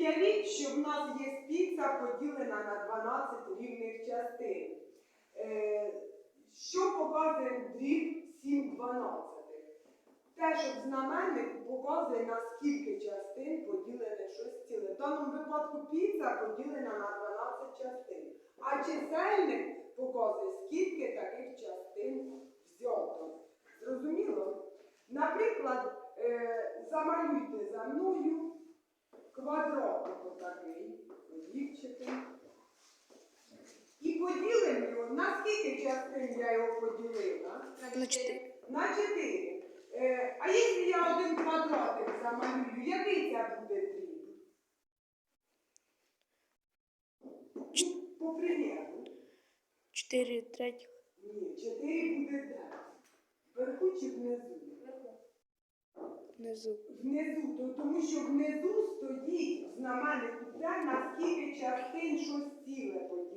Уявіть, що в нас є піца поділена на 12 рівних частин. Е, що показує дріб 7 дванадцятих? Те, що знаменник показує на скільки частин поділене щось ціле. В даному випадку піца поділена на 12 частин. А чисельник показує, скільки таких частин взято. Зрозуміло? Наприклад, е, замалюйте за мною квадратик отакий, олівчикий. І поділимо його, на скільки частин я його поділила? На 4. На 4. Е, а якщо я один квадратик замалюю, який це буде дріб? По примеру. 4 третіх. Ні, 4 буде де? Вверху чи внизу? Внизу. Внизу, то, тому що внизу стоїть знаменник те, на скільки частин щось ціле поділено.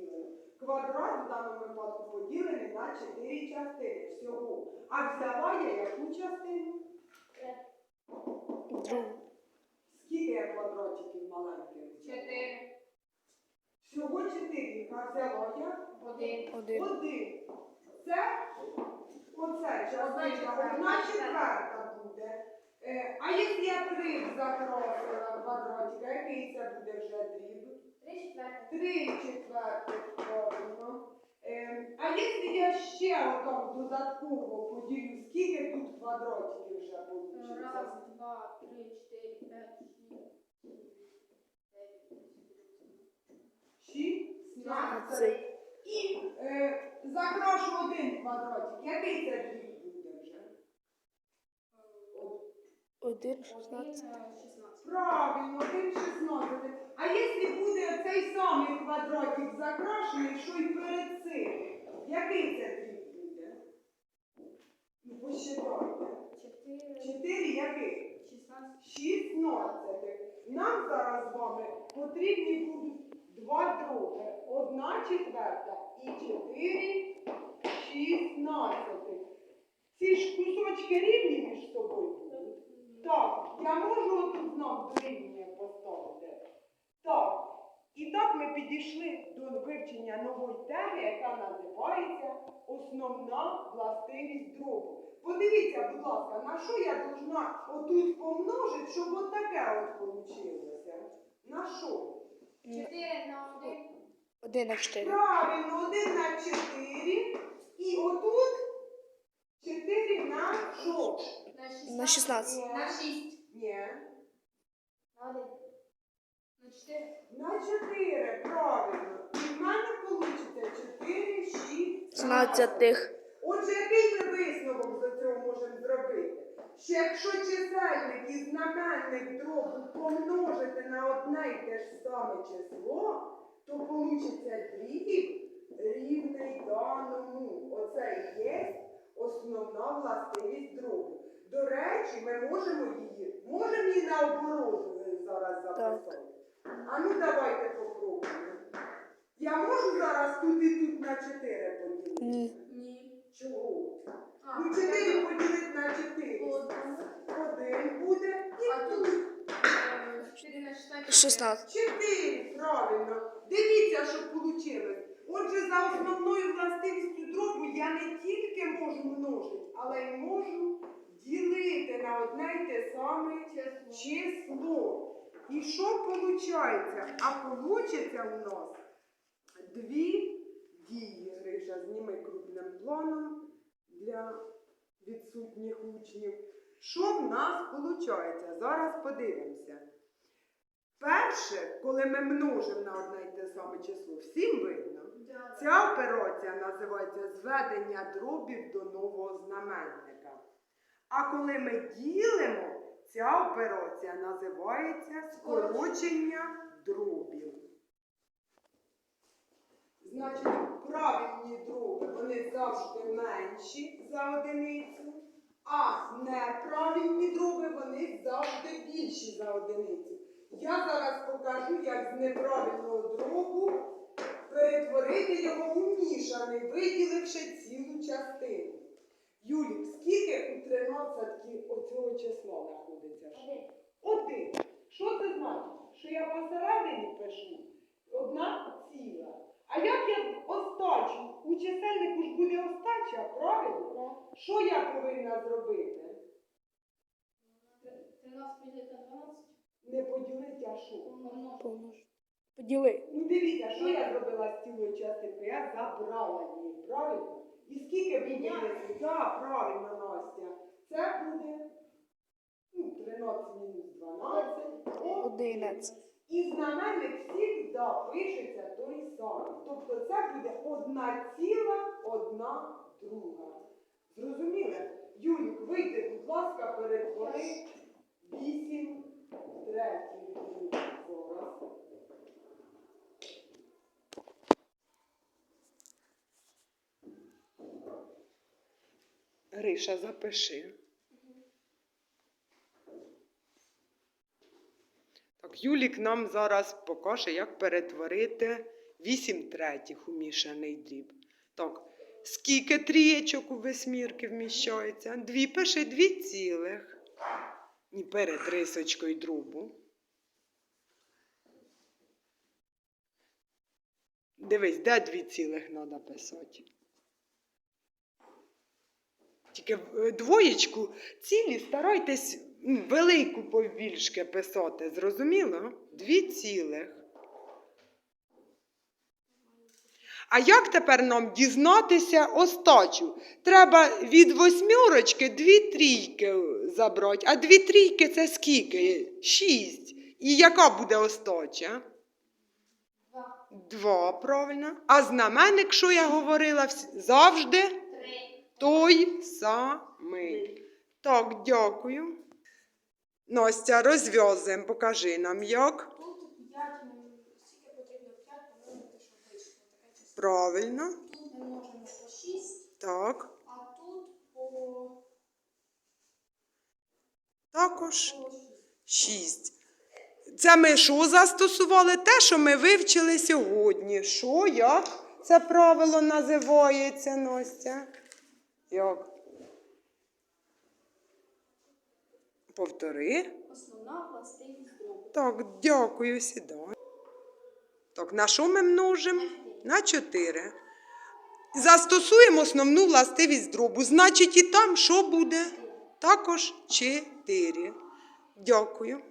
Квадрат в даному випадку поділений на 4 частини всього. А взяла я яку частину? Другу. Скільки я квадратиків маленьких? Чотири. Всього 4. А взяла я? Один. Один. Один. Це оце частина, одна четверта буде. Е, а якщо я три закросила квадратика, який це буде вже дріб? Три четверти. Три четвертих правильно. Е, а якщо я ще отак додатково поділю, скільки тут квадратиків вже вийде? Раз, два, три, чотири, п'ять, шість, сім, дев'ять, Шістнадцять. І е, закрашу один квадратик. Який це дріб буде вже? От 1, 16. шістнадцять. Правильно, один 16. А якщо буде цей самий квадратик закрашений, що й перед цим, який це дріб буде? Ну, посчитайте. Чотири. Шістнадцять. 16. Нам зараз з вами потрібні будуть два други. Одна четверта і чотири шістнадцятих. Ці ж кусочки рівні між собою. Так, я можу тут знак дорівнює поставити. Так. І так ми підійшли до вивчення нової теми, яка називається Основна властивість дробу. Подивіться, будь ласка, на що я должна отут помножити, щоб от таке от получилося? На що? Чотири на один. 1 на 4. Правильно, 1 на 4. І отут 4 на що? На шістнадцять. На 16. На шість. Ні. На один. На 4, правильно. І в мене вийде 4, 6, 16. Отже, який ми висновок за цього можемо зробити? Що якщо чисельник і знаменник дробу помножити на одне й те ж саме число, то вийде дріб рівний даному. Оце і є основна властивість дробу. До речі, ми можемо її, можемо її наоборот зараз записати. А ну давайте попробуємо. Я можу зараз тут і тут на 4 поділити? Ні. Ні. Чого? А, Ну, 4 поділити на 4. Один. Один буде і тут тут. е, чотири на шістнадцять. 16. 4, правильно. Дивіться, що вийшло. Отже, за основною властивістю дробу я не тільки можу множити, але й можу ділити на одне й те саме число. І що виходить? А вийде у нас дві дії. Гриша, зніми крупним планом для відсутніх учнів. Що в нас виходить? Зараз подивимося. Перше, коли ми множимо на одне й те саме число, всім видно. Ця операція називається зведення дробів до нового знаменника. А коли ми ділимо, ця операція називається скорочення дробів. Значить, правильні дроби вони завжди менші за одиницю, а неправильні дроби вони завжди більші за одиницю. Я зараз покажу, як з неправильного дробу перетворити його у мішаний, виділивши цілу частину. Юлік, скільки у тринадцятки оцього числа знаходиться? Один. Один. Що це значить? що я посередині пишу одна ціла. А як я остачу? У чисельнику ж буде остача, правильно? Що я повинна зробити? 13 поділити на 12. Не поділити, а що? Помножити. Поділи. Ну дивіться, що я зробила з цілої частинки? Я забрала її, правильно? І скільки буде? Так, правильно, Настя. Це буде ну, 13 мінус 12. Одинадцять. І знаменник завжди пишеться той самий. Тобто це буде одна ціла, одна друга. Зрозуміли? Юлік, вийди, будь ласка, перетвори 8 третіх зараз. Гриша, запиши. Так, Юлік нам зараз покаже, як перетворити 8 третіх у мішаний дріб. Так, скільки трієчок у восьмірки вміщається? Дві пиши дві цілих. І перед рисочкою дробу. Дивись, де дві цілих треба писати? Тільки е, двоєчку цілі старайтесь велику побільшки писати, зрозуміло? Дві цілих. А як тепер нам дізнатися остачу? Треба від восьмірочки дві трійки забрати. А дві трійки це скільки? Шість. І яка буде остача? Два. Два, правильно. А знаменник, що я говорила, завжди Три. Той самий. Так, дякую. Настя, розв'язуємо, покажи нам як. Тут 5, скільки потрібно 5, помножити, щоб вийшло. Правильно. Тут ми можемо по 6, Так. а тут по, Також 6. 6. Це ми що застосували? Те, що ми вивчили сьогодні. Що, як це правило називається, Настя? Як? Повтори. Основна властивість дробу. Так, дякую, сідай. Так, на що ми множимо? На 4. Застосуємо основну властивість дробу. Значить, і там що буде? Також 4. Дякую.